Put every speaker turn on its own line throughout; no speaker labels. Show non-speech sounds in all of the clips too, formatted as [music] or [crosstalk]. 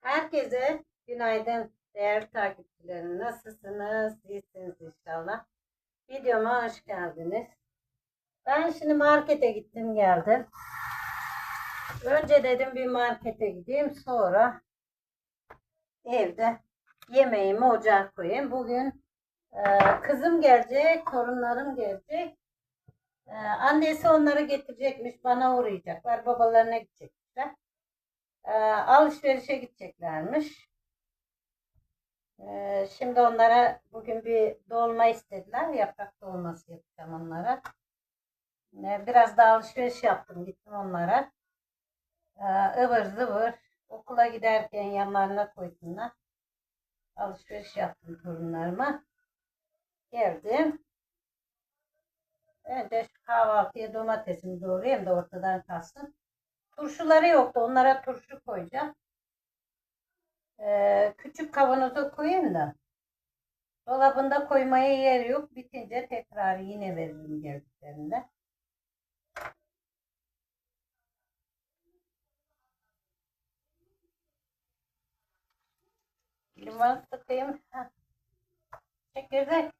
Herkese günaydın değerli takipçilerim. Nasılsınız? İyisiniz inşallah. Videoma hoş geldiniz. Ben şimdi markete gittim geldim. Önce dedim bir markete gideyim sonra evde yemeğimi ocağa koyayım. Bugün e, kızım gelecek, torunlarım gelecek. E, annesi onları getirecekmiş, bana uğrayacaklar, babalarına gidecekler. E, alışverişe gideceklermiş. E, şimdi onlara bugün bir dolma istediler. Yaprak dolması yapacağım onlara. E, biraz da alışveriş yaptım. Gittim onlara. E, ıvır zıvır. Okula giderken yanlarına koysunlar. Alışveriş yaptım torunlarıma. Geldim. Önce kahvaltıya domatesimi doğrayayım da ortadan kalsın. Turşuları yoktu. Onlara turşu koyacağım. Ee, küçük kavanoza koyayım da. Dolabında koymaya yer yok. Bitince tekrar yine veririm geldiklerinde. Limon sıkayım. Heh. Çekirdek.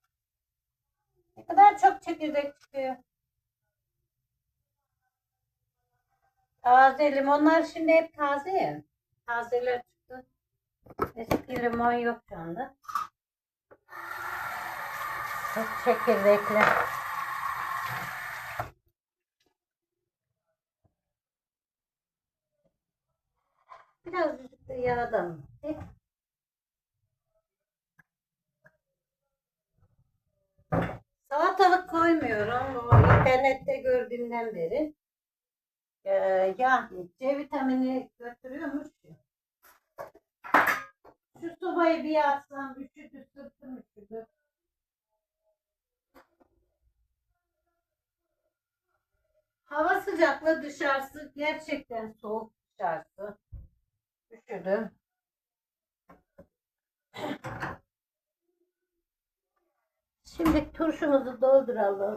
Ne kadar çok çekirdek çıkıyor. Taze limonlar şimdi hep taze ya. Tazeler çıktı. Eski limon yok şu anda. Çok çekirdekli. Birazcık da yağdan. Salatalık koymuyorum. Bu internette gördüğümden beri. Ee, ya C vitamini götürüyormuş ya. Şu sobayı bir yaksam üşüdü sırtım üşüdü. Hava sıcaklığı dışarısı gerçekten soğuk dışarısı. Üşüdüm. Şimdi turşumuzu dolduralım.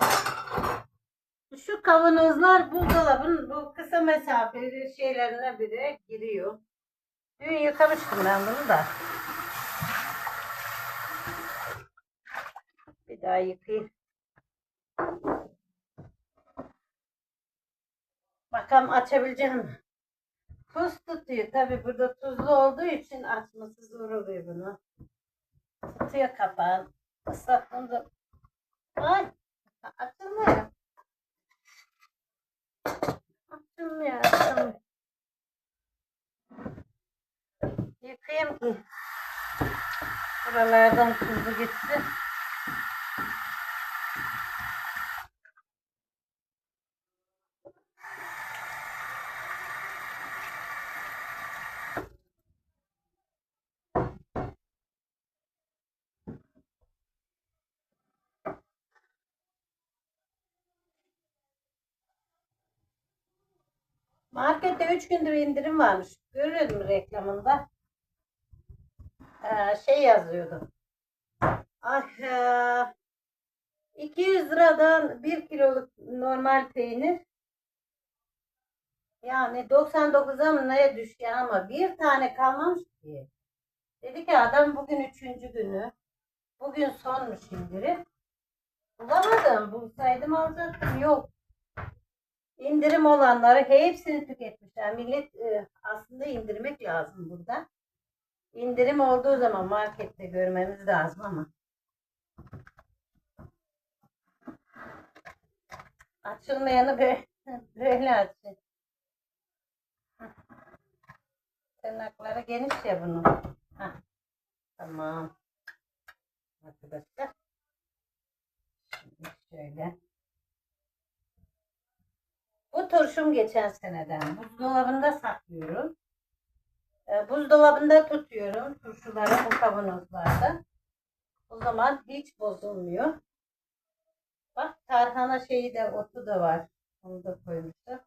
Şu kavanozlar buzdolabının bu kısa mesafeli şeylerine bile giriyor. Dün yıkamıştım ben bunu da. Bir daha yıkayayım. Bakalım açabileceğim mi? Tuz tutuyor. Tabi burada tuzlu olduğu için açması zor oluyor bunu. Tutuyor kapağı. Islattığımda Ay açılmıyor. Açılmıyor. Yıkayayım ki buralardan tuzlu gitsin. Markette 3 gündür indirim varmış. Görüyordum reklamında. Ee, şey yazıyordu. Ah, e, 200 liradan 1 kiloluk normal peynir. Yani 99'a mı neye düştü ama bir tane kalmamış ki. Dedi ki adam bugün üçüncü günü. Bugün sonmuş indirim. Bulamadım. Bulsaydım alacaktım. Yok. İndirim olanları hepsini tüketmişler. Millet e, aslında indirmek lazım burada. İndirim olduğu zaman markette görmemiz lazım ama. Açılmayanı [laughs] böyle, böyle açın. Tırnakları geniş ya bunun. Hah, Tamam. Arkadaşlar. Şimdi şöyle. Turşum geçen seneden. Buzdolabında saklıyorum. E, buzdolabında tutuyorum turşuları bu kavanozlarda. O zaman hiç bozulmuyor. Bak tarhana şeyi de otu da var. Onu da koymuşum.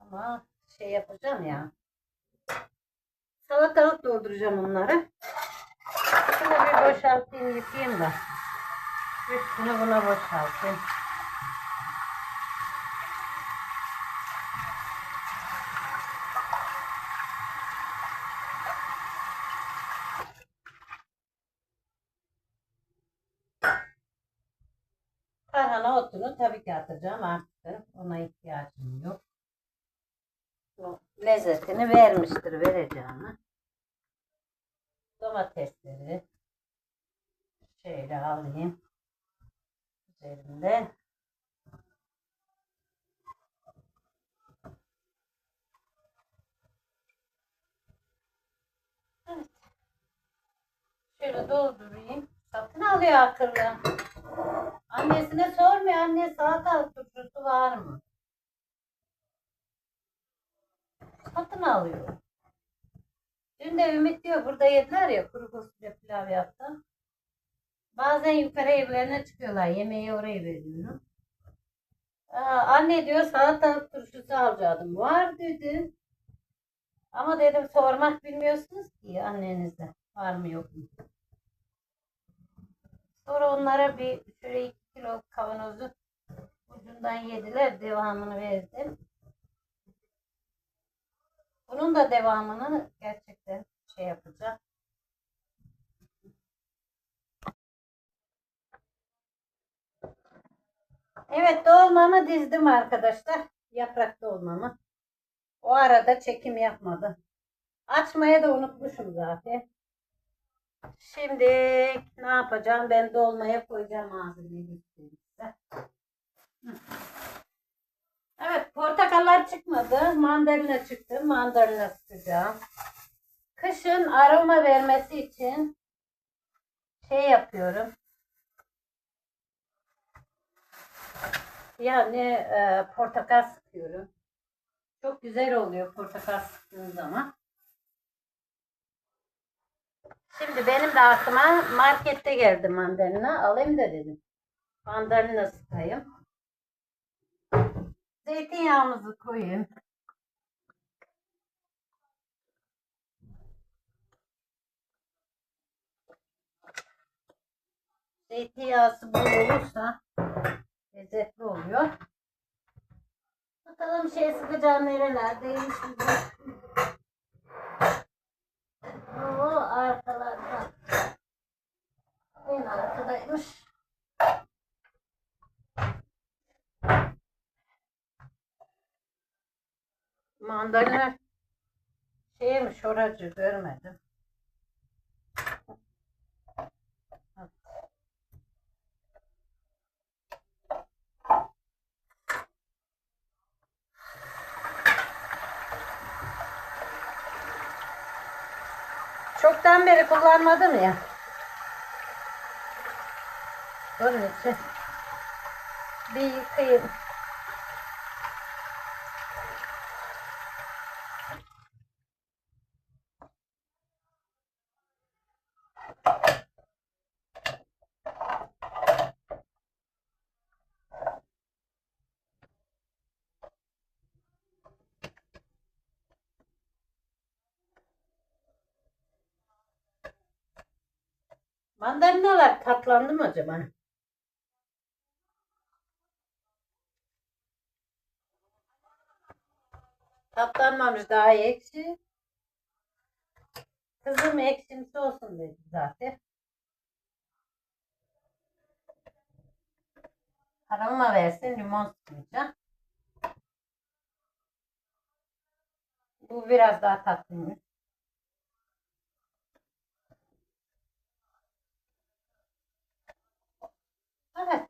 Ama şey yapacağım ya. Salatalık dolduracağım onları. Şunu bir boşaltayım yıkayayım da. Üstünü buna boşaltayım. Atacağım artık. Ona ihtiyacım yok. Lezzetini vermiştir vereceğini. Domatesleri şöyle alayım. Üzerinde. Şöyle doldurayım. Satın alıyor akıllı. Annesine sormuyor. Anne salata turşusu var mı? Satın alıyor. Dün de Ümit diyor burada yediler ya kuru fasulye pilav yaptım. Bazen yukarı evlerine çıkıyorlar. Yemeği oraya veriyorum. Aa, anne diyor salatalık turşusu alacaktım. Var dedi. Ama dedim sormak bilmiyorsunuz ki annenize. Var mı yok mu? Sonra onlara bir şöyle kilo kavanozu ucundan yediler. Devamını verdim. Bunun da devamını gerçekten şey yapacağım. Evet dolmamı dizdim arkadaşlar. Yaprak dolmamı. O arada çekim yapmadım. Açmaya da unutmuşum zaten. Şimdi ne yapacağım? Ben dolmaya koyacağım malzemeyi. Evet portakallar çıkmadı. Mandalina çıktı. Mandalina sıkacağım. Kışın aroma vermesi için şey yapıyorum. Yani e, portakal sıkıyorum. Çok güzel oluyor portakal sıktığın zaman. Şimdi benim de aklıma markette geldi mandalina. Alayım da dedim. Mandalina sıkayım. Zeytinyağımızı koyayım. Zeytinyağısı bol olursa lezzetli oluyor. Bakalım şey sıkacağım nerelerdeymiş oracı görmedim. Çoktan beri kullanmadım ya. Onun için bir yıkayayım. Mandalinalar katlandı mı acaba? Katlanmamış daha ekşi. Kızım ekşimsi olsun dedi zaten. Aroma versin limon sıkmayacağım. Bu biraz daha tatlıymış. Evet.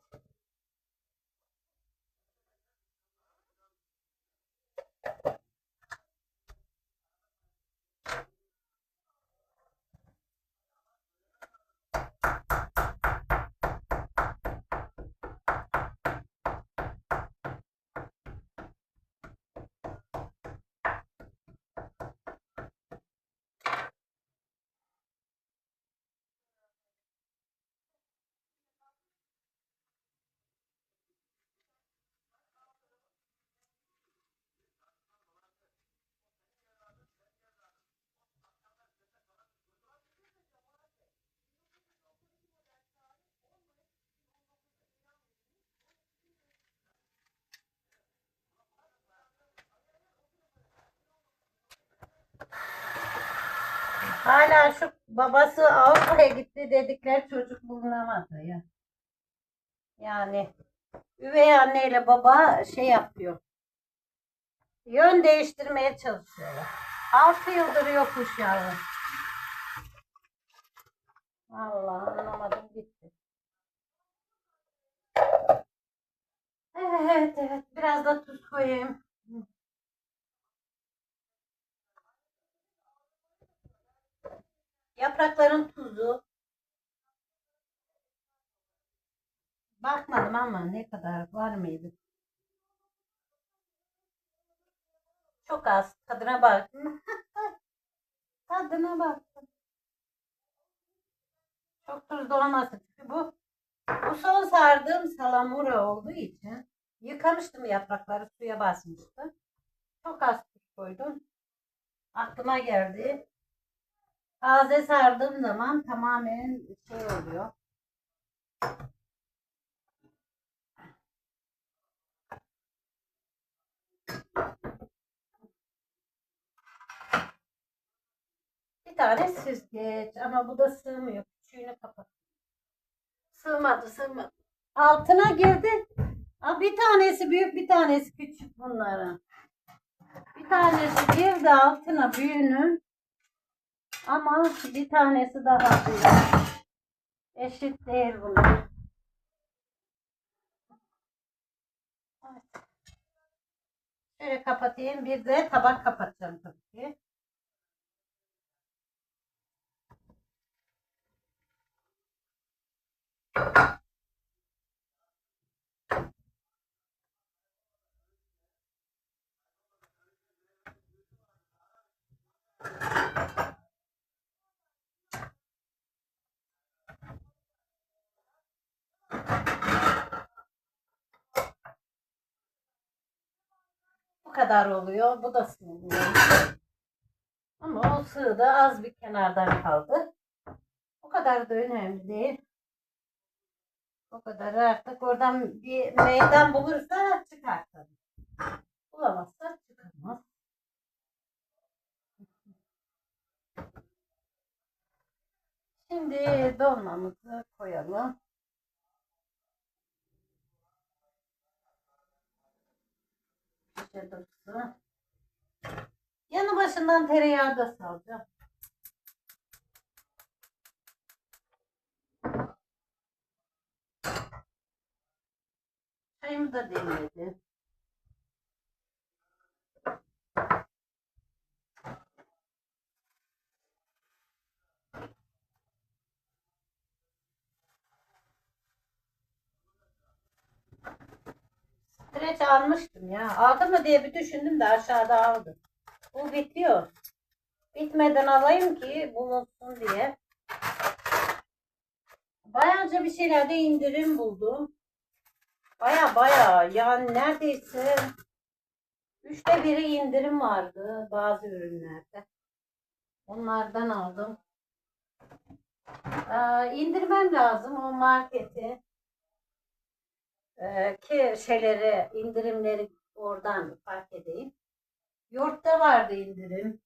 Hala şu babası Avrupa'ya gitti dedikleri çocuk bulunamadı ya. Yani üvey anneyle baba şey yapıyor. Yön değiştirmeye çalışıyorlar. 6 yıldır yokmuş yavrum. Vallahi anlamadım gitti. Evet evet biraz da tuz koyayım. Yaprakların tuzu. Bakmadım ama ne kadar var mıydı? Çok az. Tadına baktım. [laughs] Tadına baktım. Çok tuzlu olmasın. Çünkü bu bu son sardığım salamura olduğu için yıkamıştım yaprakları suya basmıştım. Çok az tuz koydum. Aklıma geldi. Taze sardığım zaman tamamen şey oluyor. Bir tane süzgeç ama bu da sığmıyor. Küçüğünü kapat. Sığmadı sığmadı. Altına girdi. Aa, bir tanesi büyük bir tanesi küçük bunların. Bir tanesi girdi altına büyüğünü. Ama bir tanesi daha büyük. Eşit değil bunlar. Şöyle kapatayım. Bir de tabak kapatacağım tabii ki. Bu kadar oluyor. Bu da sığmıyor. Ama o sığ da az bir kenardan kaldı. O kadar da önemli değil. O kadar artık oradan bir meydan bulursa çıkar tabii. Bulamazsa çıkamaz. Şimdi dolmamızı koyalım. İşte dursun. Yanı başından tereyağı da salacağım. Çayımı da demledim. Streç almıştım ya. Aldım mı diye bir düşündüm de aşağıda aldım. Bu bitiyor. Bitmeden alayım ki bulunsun diye. Bayağıca bir şeylerde indirim buldum. Baya baya yani neredeyse üçte biri indirim vardı bazı ürünlerde. Onlardan aldım. Ee, indirmem lazım o marketi. Ee, ki şeyleri indirimleri oradan fark edeyim. Yoğurtta vardı indirim.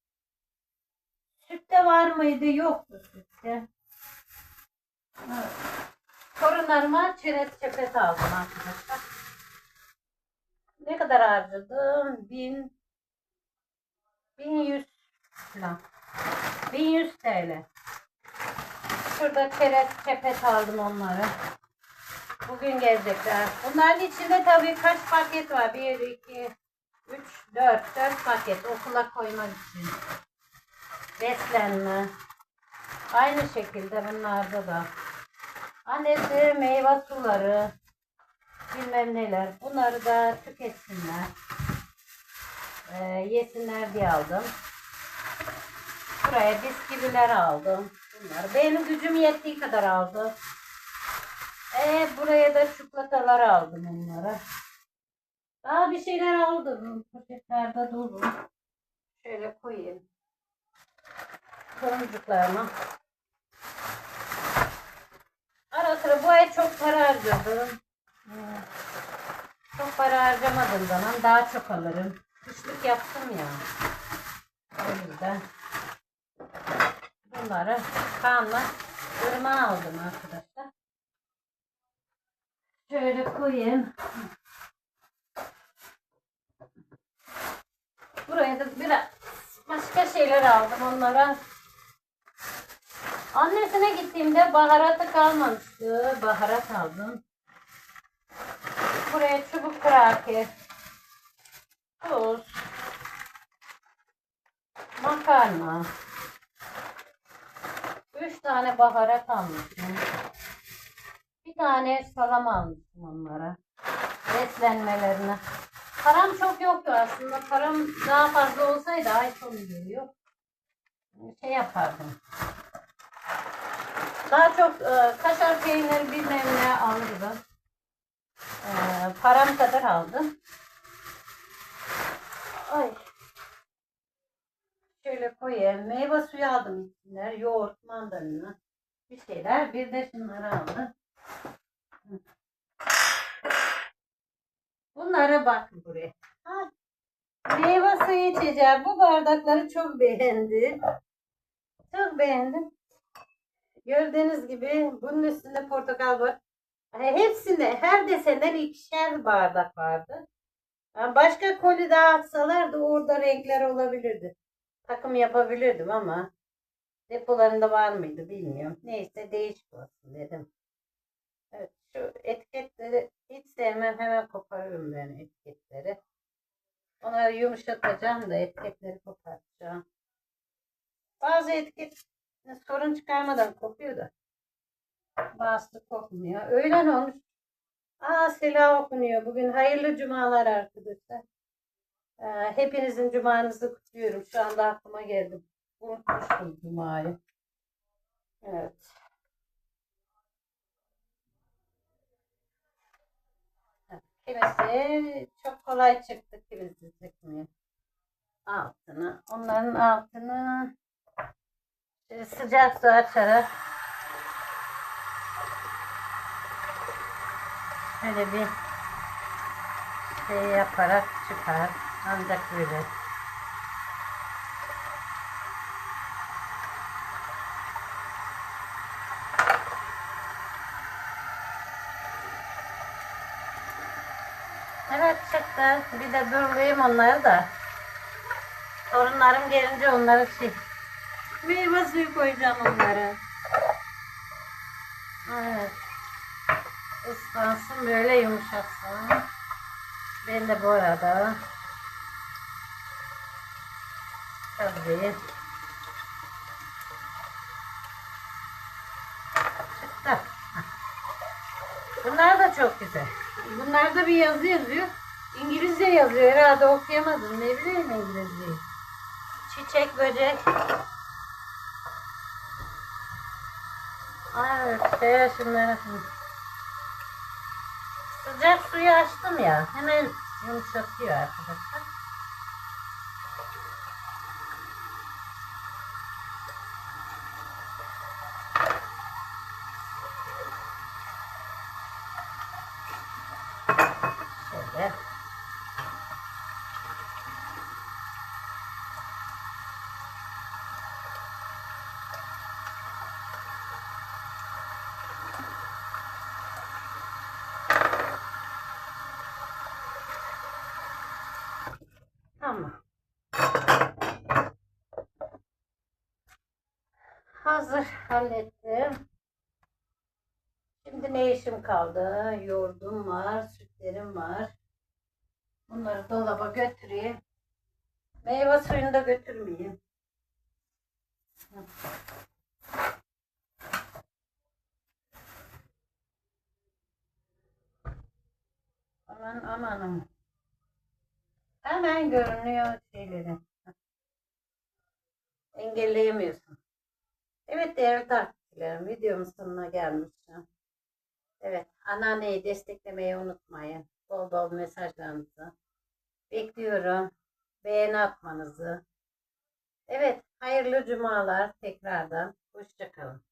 Sütte var mıydı? Yoktu sütte. Evet. Torunlarıma çerez sepet aldım arkadaşlar. Ne kadar harcadım? Bin, 1100 falan. 1100 TL. Şurada çerez sepet aldım onları. Bugün gelecekler. Bunların içinde tabii kaç paket var? 1, 2, 3, 4. 4 paket okula koymak için. Beslenme. Aynı şekilde bunlarda da. Annesi meyve suları. Bilmem neler. Bunları da tüketsinler. Ee, yesinler diye aldım. Buraya bisküviler aldım. Bunları. Benim gücüm yettiği kadar aldım. Ee, buraya da çikolatalar aldım onlara. Daha bir şeyler aldım. Poşetlerde dolu. Şöyle koyayım. Toruncuklağıma. Ara sıra bu ay çok para harcadım. Çok para harcamadığım zaman daha çok alırım. Kışlık yaptım ya. O yüzden bunları kanla ırmağa aldım arkadaşlar. Şöyle koyayım. Buraya da biraz başka şeyler aldım onlara. Annesine gittiğimde baharatı kalmamıştı. Baharat aldım. Buraya çubuk kraker, tuz, makarna, üç tane baharat almışım. Tane salam almışım onlara. Beslenmelerine. Param çok yoktu aslında. Param daha fazla olsaydı ay sonu geliyor. Şey yapardım. Daha çok e, kaşar peyniri bilmem ne alırdım. E, param kadar aldım. Ay. Şöyle koyayım. Meyve suyu aldım içinler. Yoğurt, mandalina. Bir şeyler. Bir de şunları aldım. Bunlara bakın buraya. Ha. Meyve suyu içeceğim. Bu bardakları çok beğendim. Çok beğendim. Gördüğünüz gibi bunun üstünde portakal var. Hepsinde her desenden ikişer bardak vardı. Başka koli dağıtsalardı orada renkler olabilirdi. Takım yapabilirdim ama depolarında var mıydı bilmiyorum. Neyse değişik olsun dedim. Evet, şu etiketleri hiç sevmem. Hemen koparıyorum ben etiketleri. Onları yumuşatacağım da etiketleri kopartacağım. Bazı etiket sorun çıkarmadan kopuyor da. Bazısı kopmuyor. Öğlen olmuş. Aa Sela okunuyor. Bugün hayırlı cumalar arkadaşlar. Ee, hepinizin cumanızı kutluyorum. Şu anda aklıma geldi. Unutmuştum cumayı. Evet. Kimisi çok kolay çıktı, kimisi çıkmıyor. Altını, onların altını sıcak su açarak şöyle bir şey yaparak çıkar. Ancak böyle. De durlayayım onları da. Torunlarım gelince onları şey. Meyve suyu koyacağım onlara. Evet. Islansın böyle yumuşaksın. Ben de bu arada tabii çıktı. Bunlar da çok güzel. Bunlarda bir yazı yazıyor. İngilizce yazıyor. Herhalde okuyamadım. Ne bileyim İngilizceyi. Çiçek, böcek. Evet, şey şunları. Sıcak suyu açtım ya. Hemen yumuşatıyor arkadaşlar. Şöyle. Tamam. Hazır hallettim. Şimdi ne işim kaldı? Yoğurdum var, sütlerim var. Bunları dolaba götüreyim. Meyve suyunu da götürmeyeyim. Aman amanım. Hemen görünüyor şeyleri. Engelleyemiyorsun. Evet değerli takipçilerim videomun sonuna gelmişim. Evet anneanneyi desteklemeyi unutmayın. Bol bol mesajlarınızı. Bekliyorum. Beğeni atmanızı. Evet hayırlı cumalar tekrardan. Hoşçakalın.